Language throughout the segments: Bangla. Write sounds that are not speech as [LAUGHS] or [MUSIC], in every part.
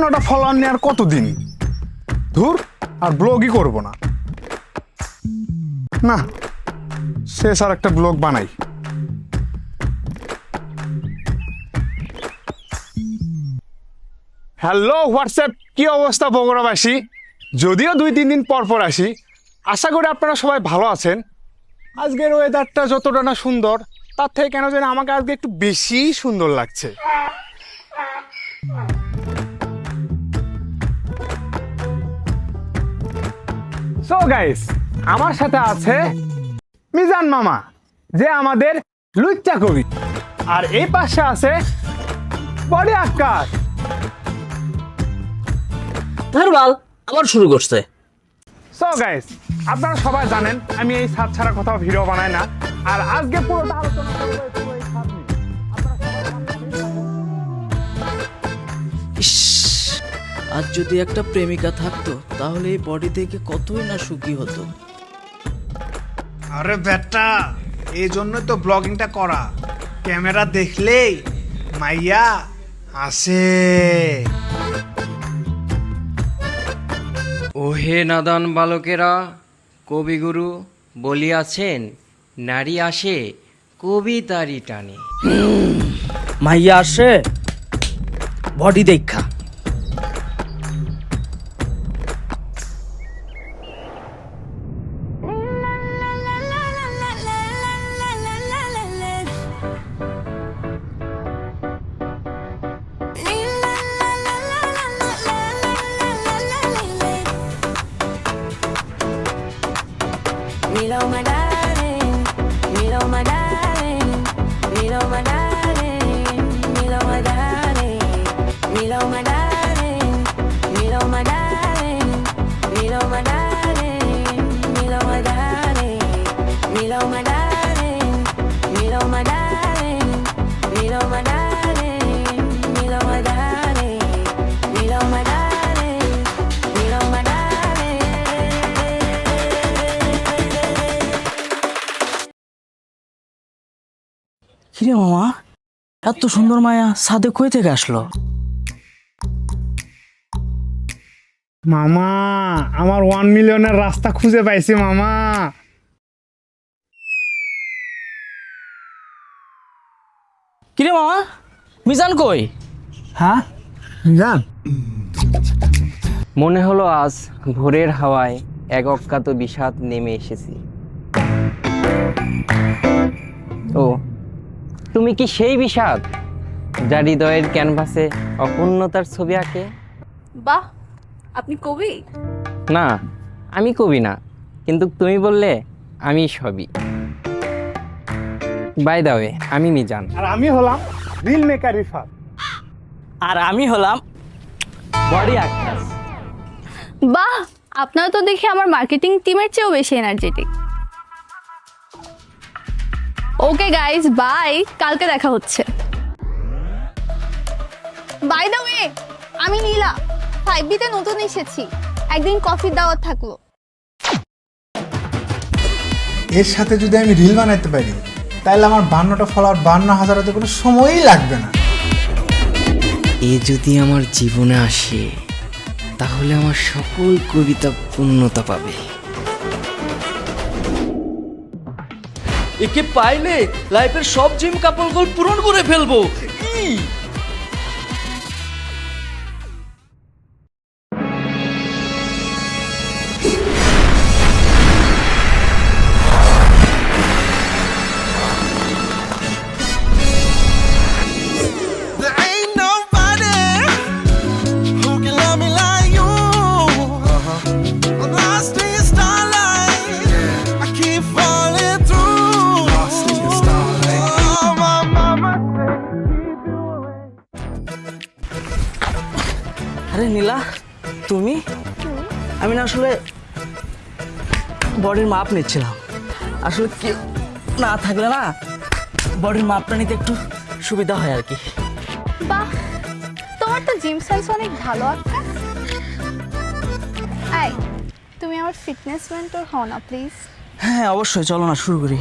বান্নটা ফলোয়ার নিয়ে আর কতদিন? ধুর, আর ব্লগই করব না। না, শেষ আর একটা ব্লগ বানাই। হ্যালো হোয়াটসঅ্যাপ কি অবস্থা বগুড়াবাসী? যদিও দুই, তিন দিন পর পর আসি, আশা করি আপনারা সবাই ভালো আছেন। আজকের ওয়েদারটা যতটা না সুন্দর, তার থেকে কেন জানি আমাকে আজকে একটু বেশি সুন্দর লাগছে। সো গাইস আমার সাথে আছে মিজান মামা যে আমাদের লুচ্চা কবি। আর এই পাশে আছে বড়ি আকাশ ধারবাল আবার শুরু করছে। সো গাইস আপনারা সবাই জানেন আমি এই ছাদ ছাড়া কোথাও ভিডিও বানাই না। আর আজকে পুরোটা আলোচনা করব আজ যদি একটা প্রেমিকা থাকতো তাহলে এই বডি থেকে কতই না সুখী হতো। আরে বেটা এই জন্যই তো ব্লগিংটা করা। ক্যামেরা দেখলেই মাইয়া আসে। ওহে নাদান বালকেরা কবিগুরু বলিয়াছেন নারী আসে কবিতারি টানে। মাইয়া আসে বডি দেখা। কিরে মামা এত সুন্দর মায়া সাদে কই থেকে আসলো? মামা আমার ওয়ান মিলিয়নের রাস্তা খুঁজে পাইছি মামা। কিরে মামা মিজান কই? হ্যাঁ জান মনে হলো আজ ভোরের হাওয়ায় এক অজ্ঞাত বিষাদ নেমে এসেছি। ও তুমি কি সেই বিষাদ যা হৃদয়ের ক্যানভাসে অপূর্ণতার ছবি আঁকে? বাহ আপনি কবি? না আমি কবি না কিন্তু তুমি বললে আমি সবই। বাই দা ওয়ে আমি মিজান। আর আমি হলাম রিল মেকার ইরফান আর আমি হলাম বডি আকাশ বাহ আপনারা তো দেখি আমার মার্কেটিং টিমের চেয়েও বেশি এনার্জেটিক ওকে গাইস বাই কালকে দেখা হচ্ছে। বাই দ্য ওয়ে আমি নীলা। ফাইভ বিতে নতুন এসেছি। একদিন কফির দাওয়াত থাকল। এর সাথে যদি আমি রিল বানাইতে পারি তাহলে আমার বান্নটা ফলোয়ার বান্ন হাজার হতে কোনো সময়ই লাগবে না। এ যদি আমার জীবনে আসে তাহলে আমার সকল কবিতা পূর্ণতা পাবে। একে পাইলে লাইফের সব জিম কাপড়গুলো গোল পূরণ করে ফেলব ই! নীলা তুমি? আমি না আসলে বডির মাপ নিচ্ছিলাম। আসলে কি না থাকলে না বডির মাপটা নিতে একটু সুবিধা হয় আর কি। বাহ তোমার তো জিম সাইজ অনেক ভালো আছে এই তুমি আমার ফিটনেস মেন্টর হও না প্লিজ হ্যাঁ অবশ্যই চলো না শুরু করি।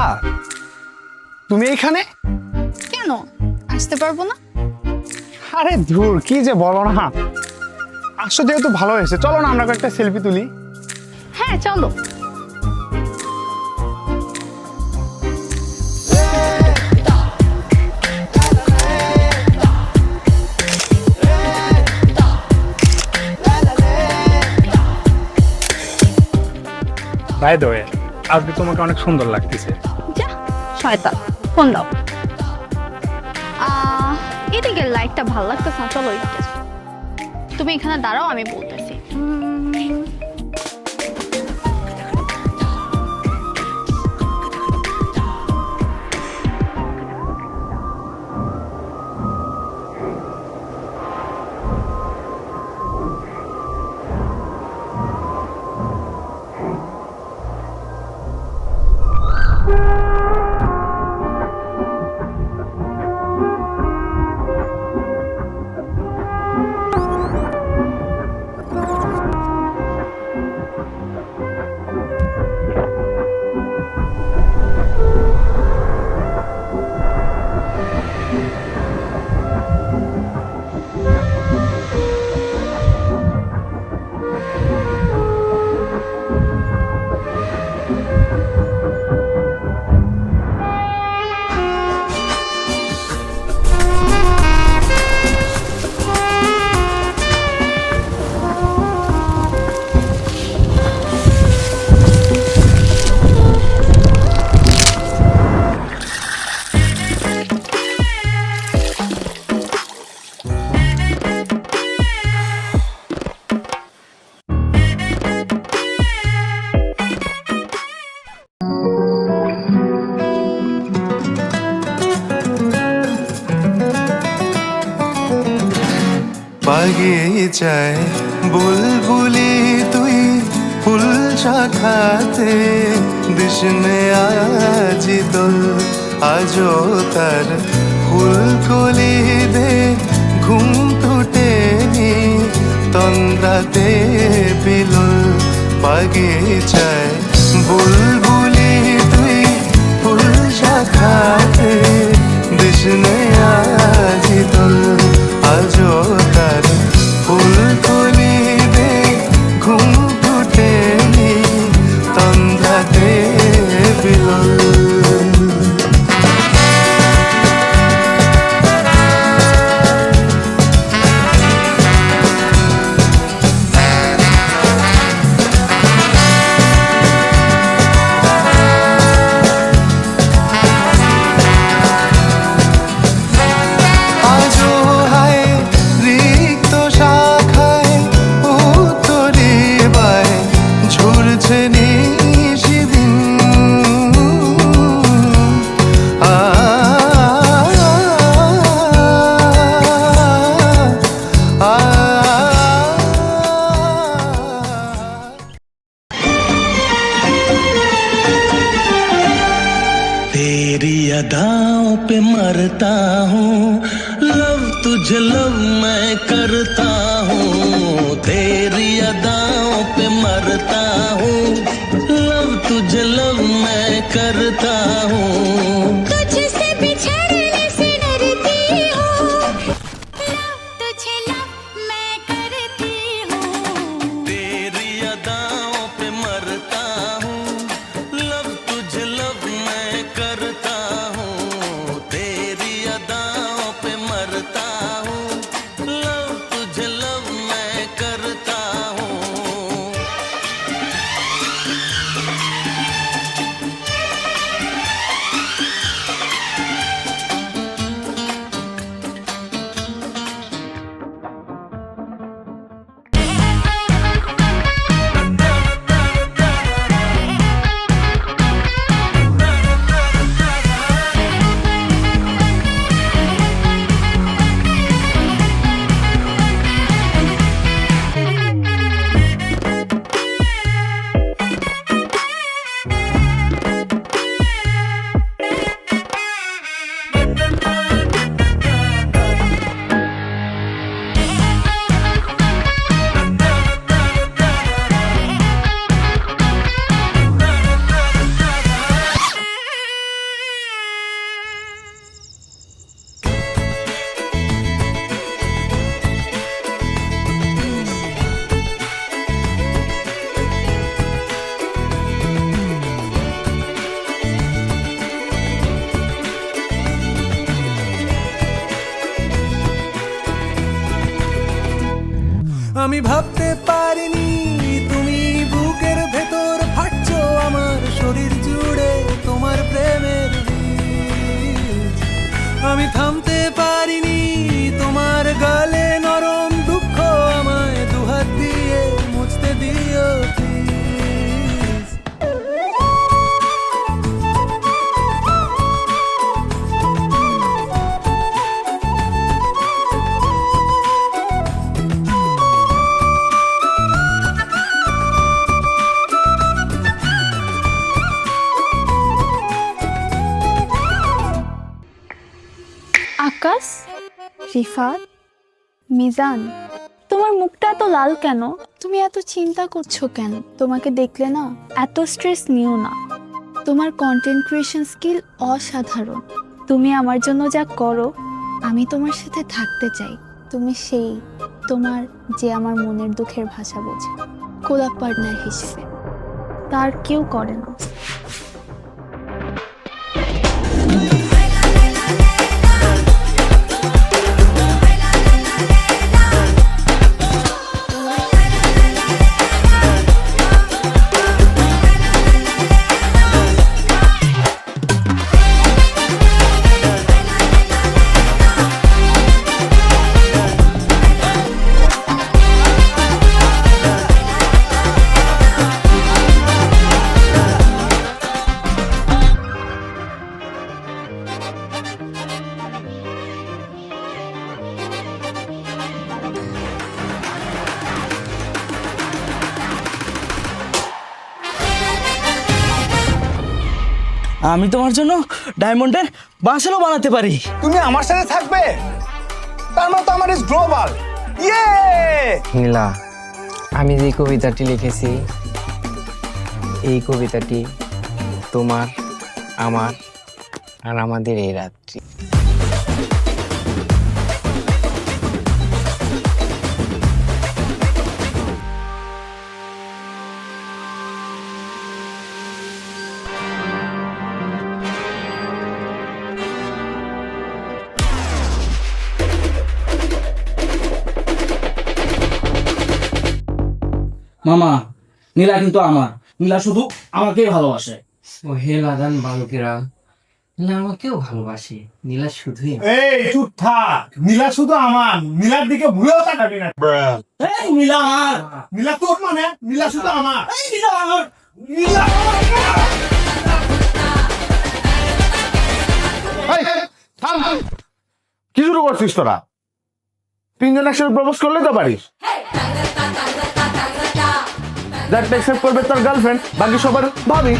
নীলা তুমি এইখানে কেন? আসতে পারব না? আরে ধুর কি যে বলো না। আসছো যেহেতু ভালো হয়েছে চলো না আমরা একটা সেলফি তুলি। হ্যাঁ চলো। বাই দ্য ওয়ে আজকে তোমাকে অনেক সুন্দর লাগতেছে। যা, শয়তান, ফোন দাও। এদিকে লাইটটা ভালো লাগতেছে না, চলো এদিকে তুমি এখানে দাঁড়াও, আমি বলতেছি। দিশনে আজি দোল আজও তার ফুল কলি দে ঘুম টুটেনি তন্দ্রাতে বিলুল বাগিচায় বুলবুলি তুই ফুল শাখাতে अदाओं पे मरता हूँ। लव तुझे लव मैं ভাবতে পারিনি মিজান, তোমার মুখটা এত লাল কেন? তুমি এত চিন্তা করছ কেন? তোমাকে দেখলে না এত স্ট্রেস নিও না। তোমার কন্টেন্ট ক্রিয়েশন স্কিল অসাধারণ। তুমি আমার জন্য যা করো, আমি তোমার সাথে থাকতে চাই। তুমি সেই, তোমার যে আমার মনের দুঃখের ভাষা বোঝে। কোলাপ পার্টনার হিসেবে। তার কেউ করে না। আমি তোমার জন্য ডায়মন্ডের বাসেলও বানাতে পারি। তুমি আমার সাথে থাকবে? তার মানে তো আমার ইজ গ্লোবাল ইয়ে নীলা আমি যে কবিতাটি লিখেছি এই কবিতাটি তোমার আমার আর আমাদের এই রাত্রি। মামা নীলা কিন্তু আমার। নীলা শুধু আমাকেই ভালোবাসে। ও হে লাদান বালকেরা নীলা আমাকেও ভালোবাসে। নীলা শুধুই এই চুপ থাক। নীলা শুধু আমার। নীলার দিকে ভুলেও তাকাবি না। এই নীলা আমার। নীলা তোর মানে? নীলা শুধু আমার। এই নীলা আমার। নীলা। কি শুরু করছিস তোরা? তিনজন একসাথে প্রপোজ করলে তো পারিস যার অ্যাকসেপ্ট করবে তোর গার্লফ্রেন্ড বাকি সবার ভাবি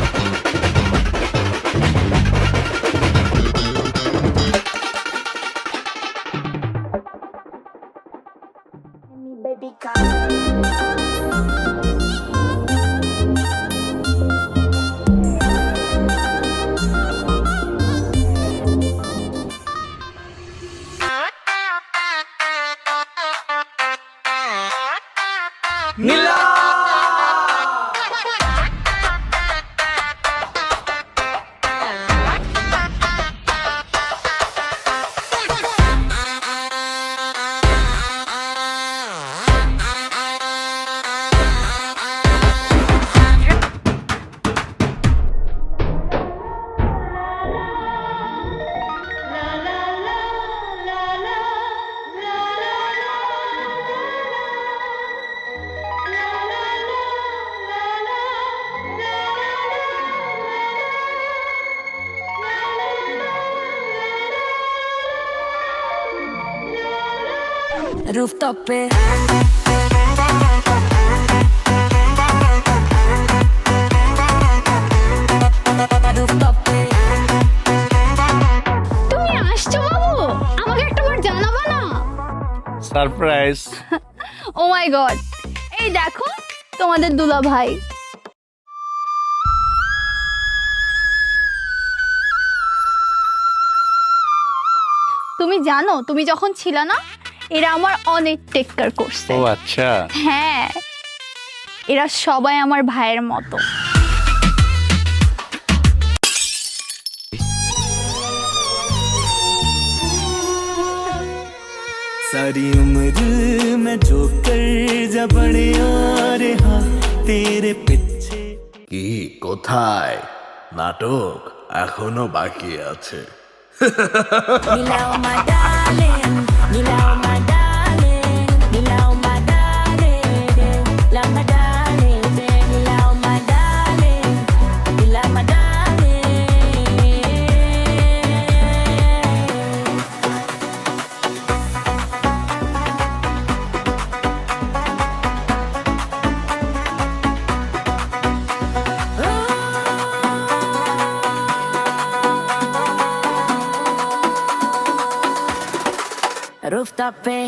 tope. তুমি আসছো বাবু? আমাকে একটা বার না? সারপ্রাইজ ও মাই গড এই দেখো তোমাদের দুলা ভাই। তুমি জানো তুমি যখন ছিল না এরা আমার অনেক টেক কেয়ার করছে ও আচ্ছা হ্যাঁ এরা সবাই আমার ভাইয়ের মতো सारी उम्र मैं जो कर जा बड़े और हाँ तेरे पिछे কি কোথায় নাটক এখনো বাকি আছে [LAUGHS] Nilao my papel.